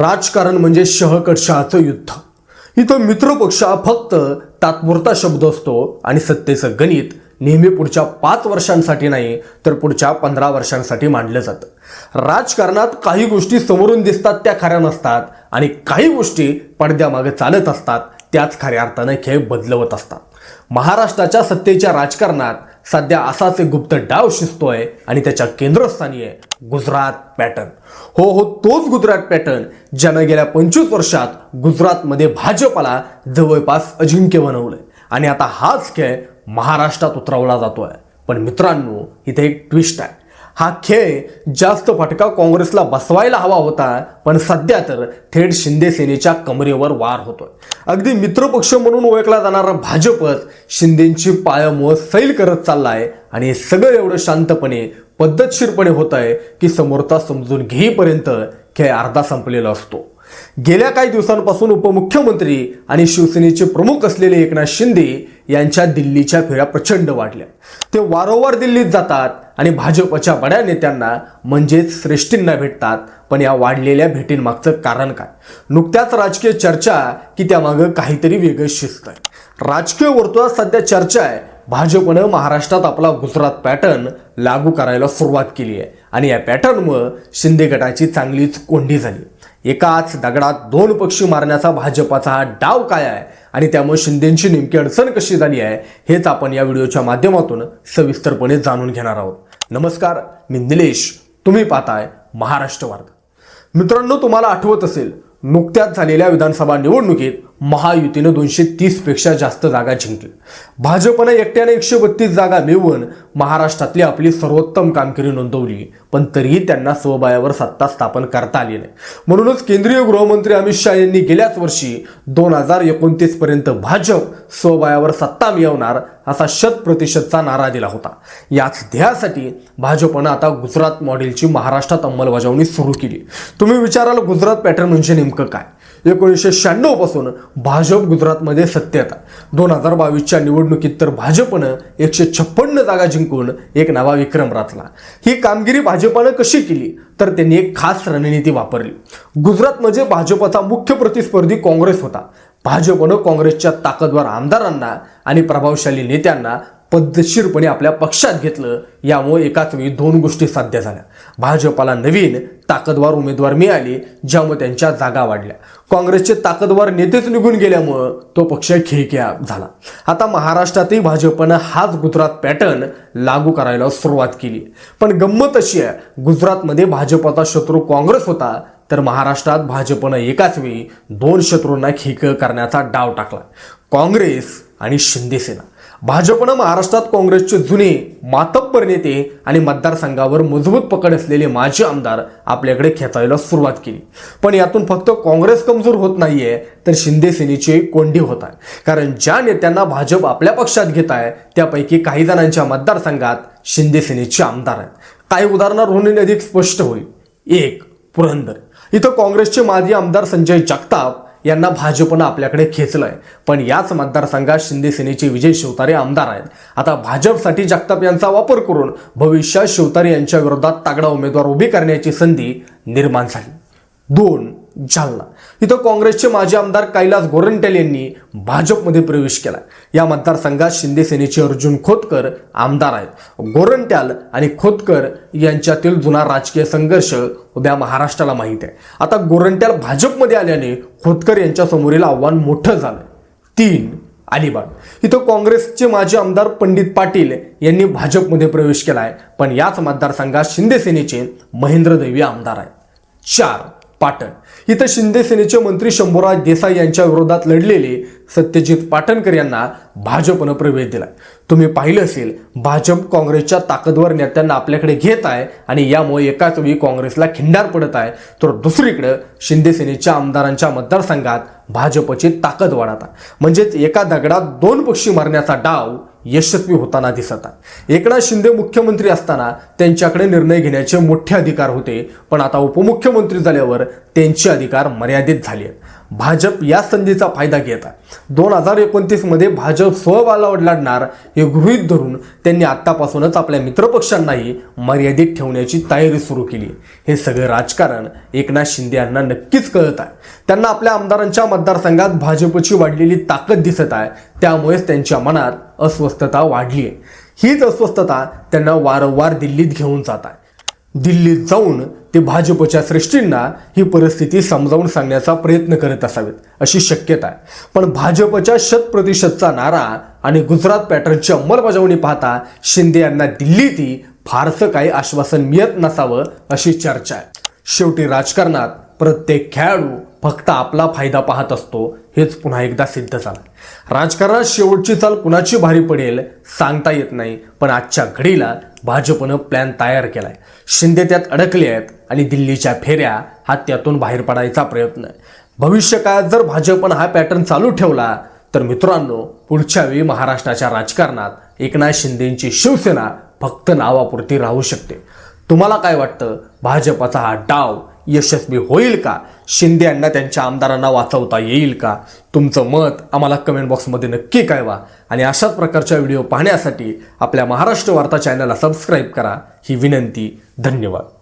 राजकारण म्हणजे शहकशाचं युद्ध. इथं मित्रपक्ष हा फक्त तात्पुरता शब्द असतो आणि सत्तेचं गणित नेहमी पुढच्या पाच वर्षांसाठी नाही तर पुढच्या पंधरा वर्षांसाठी मांडलं जातं. राजकारणात काही गोष्टी समोरून दिसतात त्या खऱ्या नसतात. आणि काही गोष्टी पडद्यामागे चालत असतात त्याच खऱ्या अर्थानं खेळ बदलवत असतात. महाराष्ट्राच्या सत्तेच्या राजकारणात सध्या असाच एक गुप्त डाव शिजतोय आणि त्याच्या केंद्रस्थानी आहे गुजरात पॅटर्न. हो हो तोच गुजरात पॅटर्न ज्यानं गेल्या पंचवीस वर्षात गुजरातमध्ये भाजपला जवळपास अजिंक्य बनवलंय. आणि आता हाच खेळ महाराष्ट्रात उतरवला जातोय. पण मित्रांनो इथे एक ट्विस्ट आहे. हा खेळ जास्त फटका काँग्रेसला बसवायला हवा होता पण सध्या तर थेट शिंदे सेनेच्या कमरेवर वार होतोय. अगदी मित्रपक्ष म्हणून ओळखला जाणारा भाजपच शिंदेची पायामुळं सैल करत चाललाय आणि हे सगळं एवढं शांतपणे पद्धतशीरपणे होत आहे की समोरचा समजून घेईपर्यंत खेळ अर्धा संपलेला असतो. गेल्या काही दिवसांपासून उपमुख्यमंत्री आणि शिवसेनेचे प्रमुख असलेले एकनाथ शिंदे यांच्या दिल्लीच्या फेऱ्या प्रचंड वाढल्या. ते वारंवार दिल्लीत जातात आणि भाजपच्या बड्या नेत्यांना म्हणजेच श्रेष्ठींना भेटतात पण या वाढलेल्या भेटींमागचं कारण काय? नुकत्याच राजकीय चर्चा की त्यामागं काहीतरी वेगळं शिस्त आहे राजकीय वर्तुळात सध्या चर्चा आहे. भाजपनं महाराष्ट्रात आपला गुजरात पॅटर्न लागू करायला सुरुवात केली आहे आणि या पॅटर्नमुळं शिंदे गटाची चांगलीच कोंडी झाली. एकाच दगडात दोन पक्षी मारण्याचा भाजपाचा हा डाव काय आहे? आणि त्यामुळे शिंदेची नेमकी अडचण कशी झाली आहे? हेच आपण या व्हिडिओच्या माध्यमातून सविस्तरपणे जाणून घेणार आहोत. नमस्कार मी निलेश. तुम्ही पाहताय महाराष्ट्र वार्ता. मित्रांनो तुम्हाला आठवत असेल नुकत्याच झालेल्या विधानसभा निवडणुकीत महायुतीनं दोनशे तीसपेक्षा जास्त जागा जिंकली. भाजपनं एकट्याने एकशे बत्तीस जागा मिळवून महाराष्ट्रातली आपली सर्वोत्तम कामगिरी नोंदवली पण तरीही त्यांना स्वबळावर सत्ता स्थापन करता आली नाही. म्हणूनच केंद्रीय गृहमंत्री अमित शहा यांनी गेल्याच वर्षी दोन हजार एकोणतीस पर्यंत भाजप स्वबळावर सत्ता मिळवणार असा शत प्रतिशतचा नारा दिला होता. याच ध्येयासाठी भाजपनं आता गुजरात मॉडेलची महाराष्ट्रात अंमलबजावणी सुरू केली. तुम्ही विचाराल गुजरात पॅटर्न म्हणजे नेमकं काय? एकोणीसशे शहाण्णवपासून भाजप गुजरातमध्ये सत्तेत दोन हजार बावीसच्या निवडणुकीत तर भाजपनं एकशे छप्पन्न जागा जिंकून एक नवा विक्रम रचला ही कामगिरी भाजपनं कशी केली? तर त्यांनी एक खास रणनीती वापरली. गुजरात म्हणजे भाजपचा मुख्य प्रतिस्पर्धी काँग्रेस होता. भाजपनं काँग्रेसच्या ताकदवर आमदारांना आणि प्रभावशाली नेत्यांना पद्धतशीरपणे आपल्या पक्षात घेतलं यामुळे एकाच वेळी दोन गोष्टी साध्य झाल्या. भाजपाला नवीन ताकदवार उमेदवार मिळाले ज्यामुळे त्यांच्या जागा वाढल्या. काँग्रेसचे ताकदवार नेतेच निघून गेल्यामुळं तो पक्ष खेळक्या झाला. आता महाराष्ट्रातही भाजपनं हाच गुजरात पॅटर्न लागू करायला सुरुवात केली. पण गंमत अशी आहे गुजरातमध्ये भाजपचा शत्रू काँग्रेस होता तर महाराष्ट्रात भाजपनं एकाच वेळी दोन शत्रूंना खिक करण्याचा डाव टाकला. काँग्रेस आणि शिंदेसेना. भाजपनं महाराष्ट्रात काँग्रेसचे जुने मातब्बर नेते आणि मतदारसंघावर मजबूत पकड असलेले माजी आमदार आपल्याकडे खेचायला सुरुवात केली. पण यातून फक्त काँग्रेस कमजोर होत नाहीये तर शिंदे सेनेची कोंडी होत आहे कारण ज्या नेत्यांना भाजप आपल्या पक्षात घेत आहे त्यापैकी काही जणांच्या मतदारसंघात शिंदे सेनेचे आमदार आहेत. काही उदाहरणावरून अधिक स्पष्ट होईल. एक पुरंदर. इथं काँग्रेसचे माजी आमदार संजय जगताप यांना भाजपनं आपल्याकडे खेचलंय पण याच मतदारसंघात शिंदेसेनेचे विजय शिवतारे आमदार आहेत. आता भाजपसाठी जगताप यांचा वापर करून भविष्यात शिवतारे यांच्या विरोधात तागडा उमेदवार उभी करण्याची संधी निर्माण झाली. दोन जालना. इथं काँग्रेसचे माजी आमदार कैलास गोरंट्याल यांनी भाजपमध्ये प्रवेश केला. या मतदारसंघात शिंदे सेनेचे अर्जुन खोतकर आमदार आहेत. गोरंट्याल आणि खोतकर यांच्यातील जुना राजकीय संघर्ष उद्या महाराष्ट्राला माहीत आहे. आता गोरंट्याल भाजपमध्ये आल्याने खोतकर यांच्या समोरील आव्हान मोठं झालं तीन अलिबाग. इथं काँग्रेसचे माजी आमदार पंडित पाटील यांनी भाजपमध्ये प्रवेश केला आहे पण याच मतदारसंघात शिंदे सेनेचे महेंद्र देवी आमदार आहेत. चार पाटण. इथं शिंदे सेनेचे मंत्री शंभूराज देसाई यांच्या विरोधात लढलेले सत्यजित पाटणकर यांना भाजपनं प्रवेश दिला तुम्ही पाहिलं असेल भाजप काँग्रेसच्या ताकदवर नेत्यांना आपल्याकडे घेत आहे आणि यामुळे एकाच वेळी काँग्रेसला खिंडार पडत आहे. तर दुसरीकडं शिंदे सेनेच्या आमदारांच्या मतदारसंघात भाजपची ताकद वाढत आहे. म्हणजेच एका दगडात दोन पक्षी मारण्याचा डाव यशस्वी होताना दिसत आहे एकनाथ शिंदे मुख्यमंत्री असताना त्यांच्याकडे निर्णय घेण्याचे मोठे अधिकार होते पण आता उपमुख्यमंत्री झाल्यावर त्यांचे अधिकार मर्यादित झाले आहेत. भाजप या संधीचा फायदा घेत आहे. दोन हजार एकोणतीसमध्ये भाजप स्वबळावर लढणार हे गृहीत धरून त्यांनी आत्तापासूनच आपल्या मित्रपक्षांनाही मर्यादित ठेवण्याची तयारी सुरू केली. हे सगळं राजकारण एकनाथ शिंदे यांना नक्कीच कळत आहे. त्यांना आपल्या आमदारांच्या मतदारसंघात भाजपची वाढलेली ताकद दिसत आहे. त्यामुळेच त्यांच्या मनात अस्वस्थता वाढली आहे. हीच अस्वस्थता त्यांना वारंवार दिल्लीत घेऊन जात आहे. दिल्लीत जाऊन ते भाजपच्या श्रेष्ठींना ही परिस्थिती समजावून सांगण्याचा प्रयत्न करत असावेत अशी शक्यता आहे. पण भाजपच्या शतप्रतिशतचा नारा आणि गुजरात पॅटर्नची अंमलबजावणी पाहता शिंदे यांना दिल्लीतही फारसं काही आश्वासन मिळत नसावं अशी चर्चा आहे. शेवटी राजकारणात प्रत्येक खेळाडू फक्त आपला फायदा पाहत असतो हेच पुन्हा एकदा सिद्ध झालं. राजकारणात शेवटची चाल कुणाची भारी पडेल सांगता येत नाही पण आजच्या घडीला भाजपनं प्लॅन तयार केलाय. शिंदे त्यात अडकले आहेत आणि दिल्लीच्या फेऱ्या हा त्यातून बाहेर पडायचा प्रयत्न आहे. भविष्य काळात जर भाजपनं हा पॅटर्न चालू ठेवला तर मित्रांनो पुढच्या वेळी महाराष्ट्राच्या राजकारणात एकनाथ शिंदेची शिवसेना फक्त नावापुरती राहू शकते. तुम्हाला काय वाटतं? भाजपाचा हा डाव यशस्वी होईल का? शिंदे यांना त्यांच्या आमदारांना वाचवता येईल का? तुमचं मत आम्हाला कमेंट बॉक्समध्ये नक्की कळवा. आणि अशाच प्रकारच्या व्हिडिओ पाहण्यासाठी आपल्या महाराष्ट्र वार्ता चॅनलला सबस्क्राईब करा. ही विनंती. धन्यवाद.